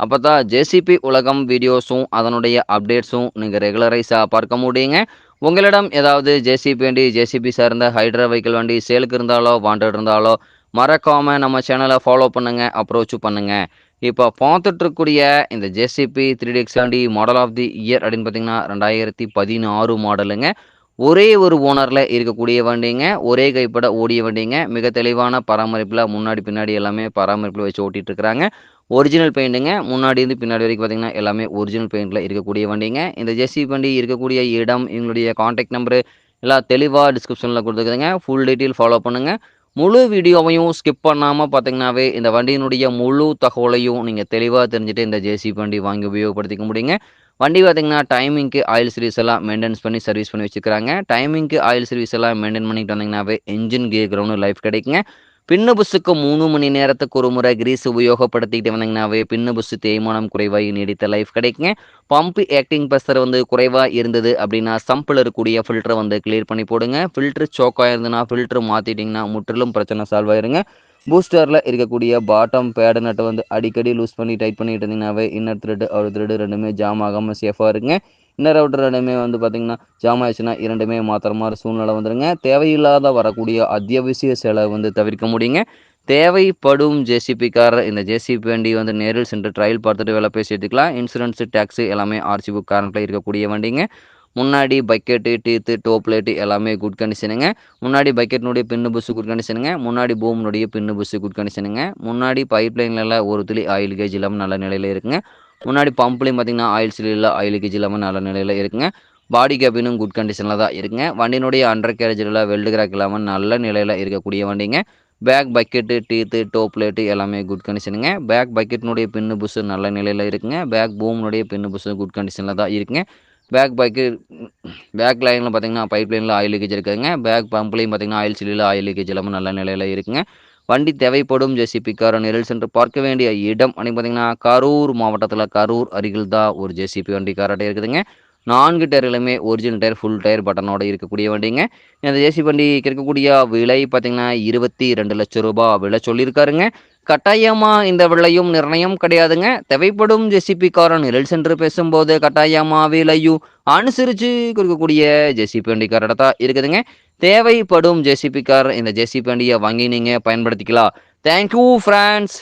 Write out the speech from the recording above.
அப்போ தான் ஜேசிபி உலகம் வீடியோஸும் அதனுடைய அப்டேட்ஸும் நீங்கள் ரெகுலரைஸாக பார்க்க முடியுங்க. உங்களிடம் ஏதாவது ஜேசிபி வண்டி ஜேசிபி சார்ந்த ஹைட்ரா வெஹிக்கிள் வண்டி சேலுக்கு இருந்தாலோ வாண்டட் இருந்தாலோ மறக்காமல் நம்ம சேனலை ஃபாலோ பண்ணுங்கள் அப்ரோச் பண்ணுங்கள் இப்போ பார்த்துட்ருக்கூடிய இந்த ஜேசிபி த்ரீ டிஎக்ஸ் வண்டி மாடல் ஆஃப் தி இயர் அப்படின்னு பார்த்தீங்கன்னா ரெண்டாயிரத்தி பதினாறு மாடலுங்க ஒரே ஒரு ஓனரில் இருக்கக்கூடிய வண்டிங்க ஒரே கைப்பட ஓடிய வண்டிங்க மிக தெளிவான பராமரிப்பில் முன்னாடி பின்னாடி எல்லாமே பராமரிப்பில் வச்சு ஓட்டிகிட்டு இருக்கிறாங்க ஒரிஜினல் பெயிண்ட்டுங்க முன்னாடி இருந்து பின்னாடி வரைக்கும் பார்த்தீங்கன்னா எல்லாமே ஒரிஜினல் பெயிண்டில் இருக்கக்கூடிய வண்டிங்க. இந்த ஜெர்சி வண்டி இருக்கக்கூடிய இடம் எங்களுடைய காண்டாக்ட் நம்பரு எல்லாம் தெளிவாக டிஸ்கிரிப்ஷனில் கொடுத்துருக்குதுங்க. ஃபுல் டீட்டெயில் ஃபாலோ பண்ணுங்கள் முழு வீடியோவையும் ஸ்கிப் பண்ணாமல் பார்த்தீங்கன்னாவே இந்த வண்டியினுடைய முழு தகவலையும் நீங்கள் தெளிவாக தெரிஞ்சுட்டு இந்த ஜேசி வண்டி வாங்கி உபயோகப்படுத்திக்க முடியுங்க. வண்டி பார்த்தீங்கன்னா டைமிங்க்கு ஆயில் சர்வீஸ் எல்லாம் மெயின்டைன்ஸ் பண்ணி சர்வீஸ் பண்ணி வச்சுக்கிறாங்க. டைமிங்க்கு ஆயில் சர்வீஸ் எல்லாம் மெயின்டைன் பண்ணிட்டு வந்தீங்கன்னாவே என்ஜின் கியர் கிரவுண்டு லைஃப் கிடைக்குங்க. பின்னு புஸ்ஸுக்கு மூணு மணி நேரத்துக்கு ஒரு முறை கிரீஸ் உபயோகப்படுத்திக்கிட்டு வந்தீங்கன்னாவே பின்னு புஸ்ஸு தேய்மானம் குறைவாக நீடித்த லைஃப் கிடைக்குங்க. பம்ப் ஆக்டிங் ப்ரெஷர் வந்து குறைவாக இருந்தது அப்படின்னா சம்பில் இருக்கக்கூடிய ஃபில்டரை வந்து கிளியர் பண்ணி போடுங்க. ஃபில்ட்ரு சோக்காக இருந்ததுன்னா ஃபில்ட்ரு மாற்றிட்டிங்கன்னா முற்றிலும் பிரச்சனை சால்வ் ஆயிருங்க. பூஸ்டரில் இருக்கக்கூடிய பாட்டம் பேடு நட்டை வந்து அடிக்கடி லூஸ் பண்ணி டைட் பண்ணிட்டு இருந்தீங்கன்னாவே இன்னர் த்ரெட்டு அவர் த்ரெட்டு ரெண்டுமே ஜாம் ஆகாமல் சேஃபாக இருங்க. இன்னர் அவுட்டர் ரெண்டுமே வந்து பார்த்திங்கன்னா ஜாம் ஆயிடுச்சுன்னா இரண்டுமே மாத்திர மாதிரி சூழ்நிலை வந்துடுங்க தேவையில்லாத வரக்கூடிய அத்தியாவசிய செலவு வந்து தவிர்க்க முடியுங்க. தேவைப்படும் ஜேசிபிக்கார் இந்த ஜேசிபி வண்டி வந்து நேரில் சென்று ட்ரையல் பார்த்துட்டு வேலை பேசி எடுத்துக்கலாம் இன்சூரன்ஸு டேக்ஸு எல்லாமே ஆர்சி புக் காரண்ட்டில் இருக்கக்கூடிய வண்டிங்க. முன்னாடி பக்கெட்டு டீத்து டோப் லைட்டு எல்லாமே குட் கண்டிஷனுங்க முன்னாடி பக்கெட்னுடைய பின்னு புஸ்ஸு குட் கண்டிஷனுங்க முன்னாடி பூம்னுடைய பின்னு புஸ்ஸு குட் கண்டிஷனுங்க முன்னாடி பைப் லைன்லலாம் ஒரு துளி ஆயில் கேஜ் இல்லாமல் நல்ல நிலையில் இருக்குங்க. முன்னாடி பம்ப்லேயும் பார்த்தீங்கன்னா ஆயில் சிலில் ஆயில் கேஜ் இல்லாமல் நல்ல நிலையில் இருக்குங்க. பாடி கேபினும் குட் கண்டிஷனில் தான் இருக்குங்க. வண்டியினுடைய அண்டர் கேரேஜில் வெல்டு கிராக் இல்லாமல் நல்ல நிலையில் இருக்கக்கூடிய வண்டிங்க. Back bucket teeth top plate எல்லாமே குட் கண்டிஷனுங்க பேக் பக்கெட்னுடைய பின்னு புஷு நல்ல நிலையில் இருக்குங்க. பேக் பூம்னுடைய பின்னு புஷு குட் கண்டிஷனில் தான் இருக்குங்க. பேக் பக்கெட் பேக் லைனில் பார்த்தீங்கன்னா பைப் லைனில் ஆயில் லீக்கேஜ் இருக்குதுங்க பேக் பம்ப்லேயும் பார்த்தீங்கன்னா ஆயில் சில்லியில் ஆயில் லீக்கேஜ் எல்லாமே நல்ல நிலையில் இருக்குங்க. வண்டி தேவைப்படும் ஜேசிபி கார் நேரில் சென்று பார்க்க வேண்டிய இடம். அப்படின்னு பார்த்தீங்கன்னா கரூர் மாவட்டத்தில் கரூர் அருகில் தான் ஒரு ஜேசிபி வண்டி காராட்டே இருக்குதுங்க. நான்கு டயர்களுமே ஒரிஜினல் டயர் ஃபுல் டயர் பட்டனோட இருக்கக்கூடிய வண்டிங்க. இந்த ஜேசி வண்டி இருக்கக்கூடிய விலை பார்த்தீங்கன்னா இருபத்தி ரெண்டு லட்சம் ரூபாய் விலை சொல்லியிருக்காருங்க. கட்டாயமாக இந்த விலையும் நிர்ணயம் கிடையாதுங்க. தேவைப்படும் ஜெசிபி காரன் நிழல் சென்று பேசும்போது கட்டாயமாக விலையும் அனுசரித்து கொடுக்கக்கூடிய ஜெசிபி வண்டிக்காரோட தான் இருக்குதுங்க. தேவைப்படும் ஜேசிபி கார் இந்த ஜெசிபி வண்டியை வாங்கி நீங்கள் பயன்படுத்திக்கலாம். Thank you France